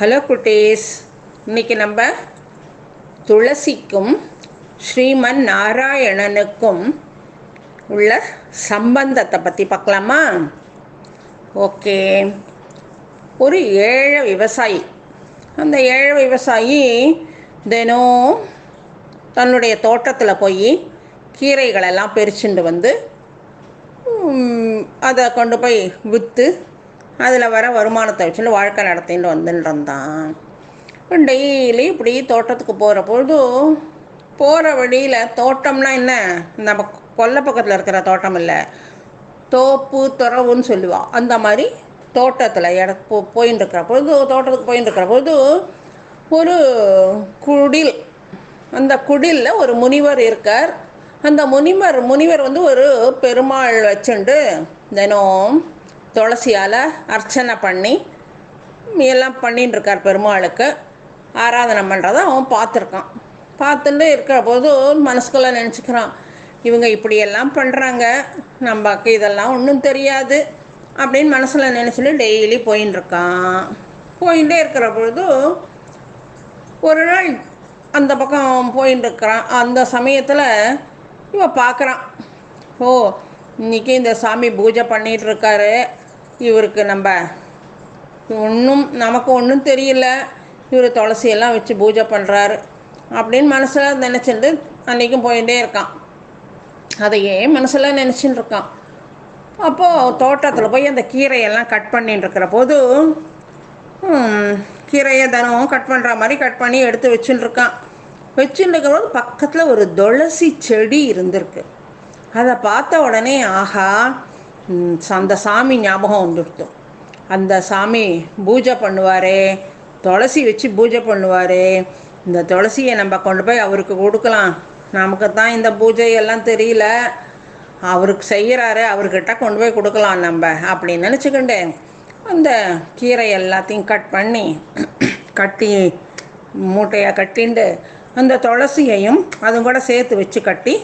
Hello குட்டீஸ். இன்னைக்கு நம்ம துளசிக்கும் ஸ்ரீமன் நாராயணனுக்கும் உள்ள சம்பந்தத்தை பற்றி பார்க்கலாமா? ஓகே. ஒரு ஏழை விவசாயி. அந்த ஏழை விவசாயி தினம் தன்னுடைய தோட்டத்தில் போய் கீரைகளெல்லாம் பறிச்சுண்டு வந்து அதை கொண்டு போய் விற்று அதில் வர வருமானத்தை வச்சுட்டு வாழ்க்கை நடத்தின்னு வந்துட்டு இருந்தான் டெய்லி இப்படி தோட்டத்துக்கு போகிற பொழுது போகிற வழியில் தோட்டம்னா என்ன? நம்ம கொல்லை பக்கத்தில் இருக்கிற தோட்டம் இல்லை. தோப்பு துறவுன்னு சொல்லுவாள் அந்த மாதிரி தோட்டத்தில் இட போ போயின்னு இருக்கிற பொழுது தோட்டத்துக்கு போயின்னு இருக்கிற பொழுது ஒரு குடில் அந்த குடிலில் ஒரு முனிவர் இருக்கார். அந்த முனிவர் முனிவர் வந்து ஒரு பெருமாள் வச்சுண்டு தினம் துளசியால் அர்ச்சனை பண்ணி எல்லாம் பண்ணின்னு இருக்கார் பெருமாளுக்கு. ஆராதனை பண்ணுறத அவன் பார்த்துருக்கான். பார்த்துட்டு இருக்கிற போது மனசுக்குள்ளே நினச்சிக்கிறான் இவங்க இப்படியெல்லாம் பண்ணுறாங்க நமக்கு இதெல்லாம் ஒன்றும் தெரியாது. அப்படின்னு மனசில் நினச்சிட்டு டெய்லி போயின்னு இருக்கான் போயிட்டே இருக்கிற பொழுது ஒரு நாள் அந்த பக்கம் போயின்னு இருக்கிறான் அந்த சமயத்தில் இவன் பார்க்குறான் ஓ இன்றைக்கி இந்த சாமி பூஜை பண்ணிகிட்ருக்காரு இருக்காரு இவருக்கு நம்ம ஒன்றும் நமக்கு ஒன்றும் தெரியல. இவர் துளசியெல்லாம் வச்சு பூஜை பண்ணுறாரு அப்படின்னு மனசில் நினச்சிட்டு அன்றைக்கும் போயிட்டே இருக்கான். அதையே மனசில் நினச்சின்னு இருக்கான் அப்போது தோட்டத்தில் போய் அந்த கீரையெல்லாம் கட் பண்ணிட்டு இருக்கிற போது கீரையை தினம் கட் பண்ணுற மாதிரி கட் பண்ணி எடுத்து வச்சுட்டு இருக்கான் வச்சுட்டு பக்கத்தில் ஒரு துளசி செடி இருந்திருக்கு. அதை பார்த்த உடனே ஆஹா அந்த சாமி ஞாபகம் வந்துடுத்து. அந்த சாமி பூஜை பண்ணுவாரே துளசி வச்சு பூஜை பண்ணுவாரே இந்த துளசியை நம்ம கொண்டு போய் அவருக்கு கொடுக்கலாம். நமக்கு தான் இந்த பூஜை எல்லாம் தெரியல. அவருக்கு செய்கிறாரு அவர்கிட்ட கொண்டு போய் கொடுக்கலாம் நம்ம அப்படின்னு நினச்சிக்கிண்டு அந்த கீரை எல்லாத்தையும் கட் பண்ணி கட்டி மூட்டையாக கட்டிண்டு அந்த துளசியையும் அதுவும் கூட சேர்த்து வச்சு கட்டி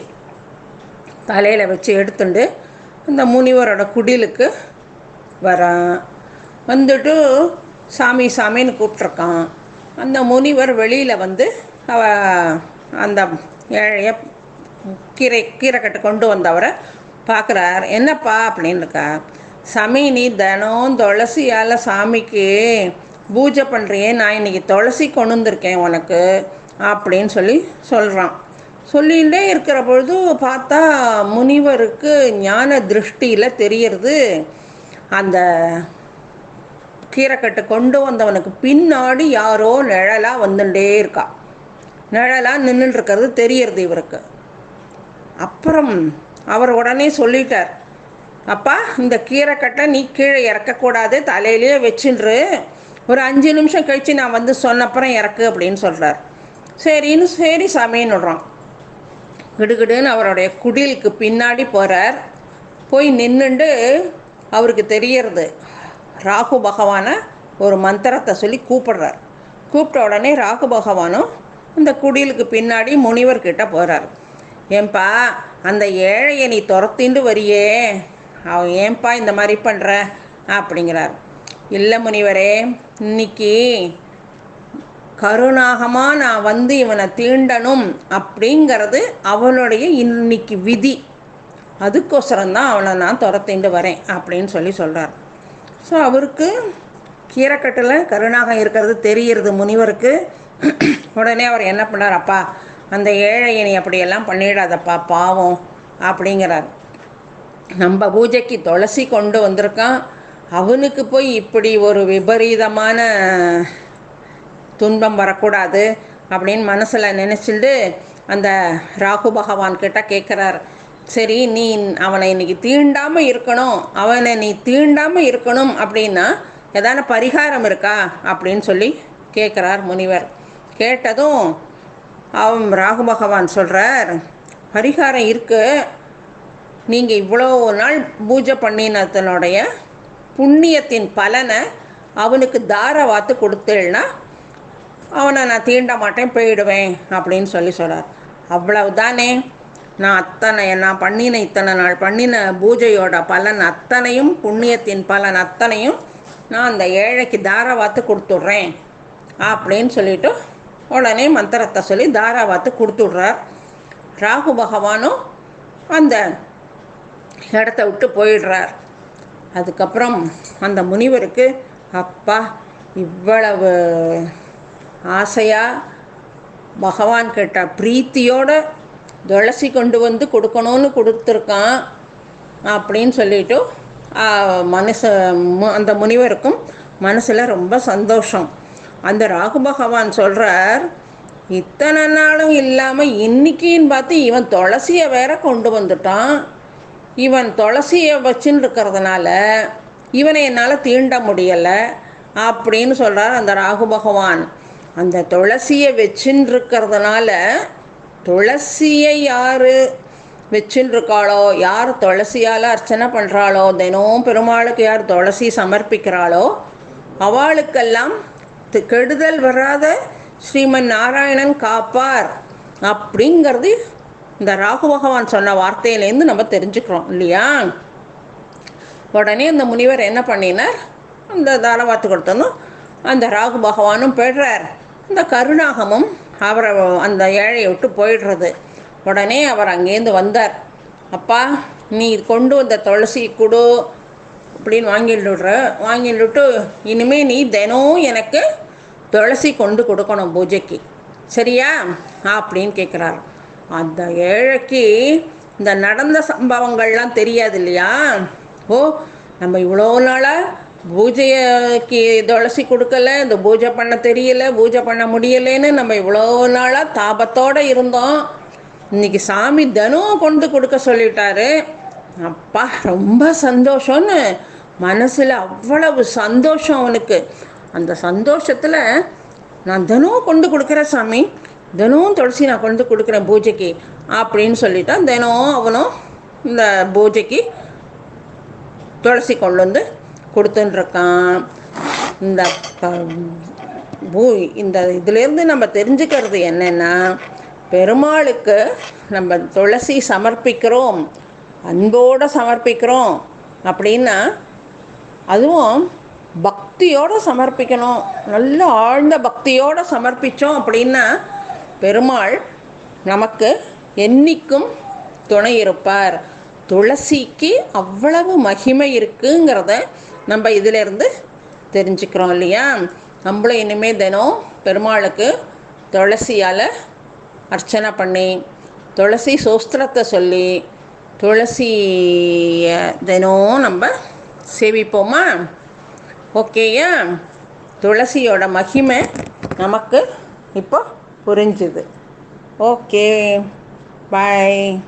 தலையில் வச்சு எடுத்துண்டு அந்த முனிவரோட குடிலுக்கு வரான். வந்துட்டு சாமி சாமின்னு கூப்பிட்ருக்கான் அந்த முனிவர் வெளியில் வந்து அவ அந்த ஏழைய கீரை கீரைக்கட்டு கொண்டு வந்தவரை பார்க்குறார். என்னப்பா அப்படின்னு இருக்கா சாமி நீ தினம் துளசியால் சாமிக்கு பூஜை பண்ணுறியே நான் இன்னைக்கு துளசி கொண்டு வந்திருக்கேன் உனக்கு அப்படின்னு சொல்லி சொல்கிறான் சொல்லிகிட்டே இருக்கிற பொழுது பார்த்தா முனிவருக்கு ஞான திருஷ்டியில் தெரியறது. அந்த கீரைக்கட்டு கொண்டு வந்தவனுக்கு பின்னாடி யாரோ நிழலாக வந்துட்டே இருக்கா. நிழலாக நின்றுட்டு இருக்கிறது தெரியறது இவருக்கு. அப்புறம் அவர் உடனே சொல்லிட்டார் அப்பா இந்த கீரைக்கட்டை நீ கீழே இறக்கக்கூடாது தலையிலேயே வச்சுன்று. ஒரு அஞ்சு நிமிஷம் கழித்து நான் வந்து சொன்னப்புறம் இறக்கு அப்படின்னு சொல்கிறார் சரின்னு சரி சாமின்னு விடுறான் கிடுகிடுன்னு அவருடைய குடிலுக்கு பின்னாடி போகிறார் போய் நின்றுண்டு அவருக்கு தெரியறது. ராகு பகவானை ஒரு மந்திரத்தை சொல்லி கூப்பிடுறார். கூப்பிட்ட உடனே ராகு பகவானும் அந்த குடிலுக்கு பின்னாடி முனிவர்கிட்ட போகிறார் ஏன்பா அந்த ஏழையை நீ துரத்திண்டு வரியே. அவன் ஏன்பா இந்த மாதிரி பண்ணுற அப்படிங்கிறார். இல்லை முனிவரே இன்னைக்கு கருணாகமாக நான் வந்து இவனை தீண்டணும் அப்படிங்கிறது அவனுடைய இன்னைக்கு விதி. அதுக்கோசரம் தான் அவனை நான் துரத்திண்டு வரேன் அப்படின்னு சொல்லி சொல்கிறார் ஸோ அவருக்கு கீரைக்கட்டில் கருணாகம் இருக்கிறது தெரியறது முனிவருக்கு. உடனே அவர் என்ன பண்ணார்? அப்பா அந்த ஏழையை நீ அப்படியெல்லாம் பண்ணிடாதப்பா பாவம் அப்படிங்கிறார். நம்ம பூஜைக்கு துளசி கொண்டு வந்திருக்கான். அவனுக்கு போய் இப்படி ஒரு விபரீதமான துன்பம் வரக்கூடாது அப்படின்னு மனசில் நினச்சிட்டு அந்த ராகு பகவான் கிட்ட கேட்குறார் சரி நீ அவனை இன்னைக்கு தீண்டாமல் இருக்கணும் அவனை நீ தீண்டாமல் இருக்கணும் அப்படின்னா ஏதான பரிகாரம் இருக்கா அப்படின்னு சொல்லி கேட்குறார் முனிவர். கேட்டதும் அவன் ராகு பகவான் சொல்கிறார் பரிகாரம் இருக்குது நீங்கள் இவ்வளோ நாள் பூஜை பண்ணினதனுடைய புண்ணியத்தின் பலனை அவனுக்கு தாரவாத்து கொடுத்தேன்னா அவனை நான் தீண்ட மாட்டேன் போயிடுவேன் அப்படின்னு சொல்லி சொல்கிறார் அவ்வளவுதானே? நான் அத்தனை நான் பண்ணின இத்தனை நாள் பண்ணின பூஜையோட பலன் அத்தனையும் புண்ணியத்தின் பலன் அத்தனையும் நான் அந்த ஏழைக்கு தாராவாத்து கொடுத்துட்றேன் அப்படின்னு சொல்லிட்டு உடனே மந்திரத்தை சொல்லி தாராவாத்து கொடுத்துட்றார். ராகு பகவானும் அந்த இடத்த விட்டு போயிடுறார். அதுக்கப்புறம் அந்த முனிவருக்கு அப்பா இவ்வளவு ஆசையாக பகவான் கேட்டால் பிரீத்தியோடு துளசி கொண்டு வந்து கொடுக்கணும்னு கொடுத்துருக்கான் அப்படின்னு சொல்லிட்டு மனச அந்த முனிவருக்கும் மனசில் ரொம்ப சந்தோஷம். அந்த ராகு பகவான் சொல்கிறார் இத்தனை நாளும் இல்லாமல் இன்னைக்கின்னு பார்த்து இவன் துளசியை வேற கொண்டு வந்துட்டான். இவன் துளசியை வச்சுன்னு இருக்கிறதுனால இவனை என்னால் தீண்ட முடியலை அப்படின்னு சொல்கிறார் அந்த ராகு பகவான். அந்த துளசியை வச்சுன்னு இருக்கிறதுனால துளசியை யார் வச்சுன்னு இருக்காளோ யார் துளசியால் அர்ச்சனை பண்ணுறாளோ தினமும் பெருமாளுக்கு யார் துளசி சமர்ப்பிக்கிறாளோ அவளுக்கெல்லாம் கெடுதல் வராத ஸ்ரீமன் நாராயணன் காப்பார் அப்படிங்கிறது இந்த ராகு பகவான் சொன்ன வார்த்தையிலேருந்து நம்ம தெரிஞ்சுக்கிறோம் இல்லையா? உடனே இந்த முனிவர் என்ன பண்ணினார்? அந்த தாரவாத்து கொடுத்தனும் அந்த ராகு பகவானும் பெறார் இந்த கருணாகமும் அவரை அந்த ஏழையை விட்டு போயிடுறது. உடனே அவர் அங்கேருந்து வந்தார். அப்பா நீ கொண்டு வந்த துளசி கொடு அப்படின்னு வாங்கிடுற வாங்கிட்டு இனிமே நீ தினம் எனக்கு துளசி கொண்டு கொடுக்கணும் பூஜைக்கு. சரியா? அப்படின்னு கேட்குறாரு. அந்த ஏழைக்கு இந்த நடந்த சம்பவங்கள்லாம் தெரியாது இல்லையா? ஓ நம்ம இவ்வளோ நாளாக பூஜைக்கு துளசி கொடுக்கல இந்த பூஜை பண்ண தெரியல பூஜை பண்ண முடியலைன்னு நம்ம இவ்வளோ நாளாக தாபத்தோடு இருந்தோம். இன்னைக்கு சாமி தினம் கொண்டு கொடுக்க சொல்லிட்டாரு. அப்பா ரொம்ப சந்தோஷம்னு மனசில் அவ்வளவு சந்தோஷம் அவனுக்கு. அந்த சந்தோஷத்தில் நான் தினம் கொண்டு கொடுக்குறேன் சாமி. தினம் துளசி நான் கொண்டு கொடுக்குறேன் பூஜைக்கு அப்படின்னு சொல்லிட்டான் தினம் அவனும் இந்த பூஜைக்கு துளசி கொண்டு வந்து கொடுத்துட்டுருக்கான் இந்த பூ இந்த இதுலேருந்து நம்ம தெரிஞ்சுக்கிறது என்னென்னா பெருமாளுக்கு நம்ம துளசி சமர்ப்பிக்கிறோம் அன்போடு சமர்ப்பிக்கிறோம் அப்படின்னா அதுவும் பக்தியோடு சமர்ப்பிக்கணும். நல்ல ஆழ்ந்த பக்தியோடு சமர்ப்பித்தோம் அப்படின்னா பெருமாள் நமக்கு என்றைக்கும் துணை இருப்பார். துளசிக்கு அவ்வளவு மகிமை இருக்குங்கிறத நம்ம இதிலேருந்து தெரிஞ்சுக்கிறோம் இல்லையா? நம்மளும் இனிமேல் தினம் பெருமாளுக்கு துளசியால் அர்ச்சனை பண்ணி துளசி சோஸ்திரத்தை சொல்லி துளசியை தினம் நம்ம சேவிப்போமா? ஓகேயா? துளசியோட மகிமை நமக்கு இப்போ புரிஞ்சுது. ஓகே. பாய்.